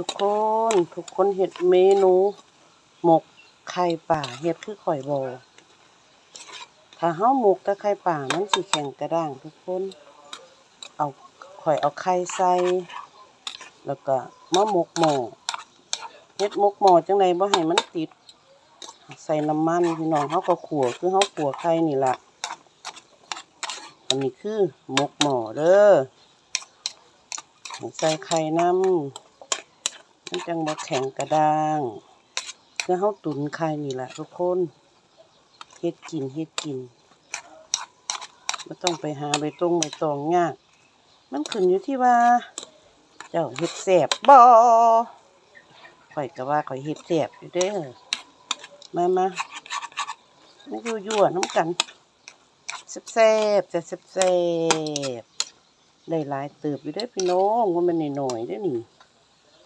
ทุกคนทุกคนเห็ดเมนูหมกไข่ป่าเห็ดคือข่อยบอถ้าเฮาหมกแต่ไข่ป่ามันสิแข็งกระด้างทุกคน เอาข่อยเอาไข่ใส่ แล้วก็มาหมกหม้อเฮ็ดหมกหม้อจังไดบ่ให้มันติด ใส่น้ำมันพี่น้องเฮาก็ขัวคือเฮาขัวไข่นี่ล่ะอันนี้คือหมกหม้อเด้อใส่ไข่น้ำ มันจังบ่แข็งกระด้างคือเฮาตุนไข่นี่ล่ะทุกคนเฮ็ดกินเฮ็ดกินบ่ต้องไปหาใบตรงใบตองยากมันขึ้นอยู่ที่ว่า เจ้าเฮ็ดแซ่บบ่ข่อยก็ว่าข่อยเฮ็ดแซ่บอยู่เด้อมามามาอยู่ยั่วๆน้ำกันแซ่บๆจะแซ่บๆได้หลายเติบอยู่ได้พี่น้องว่ามันหน้อยๆเด้อนี่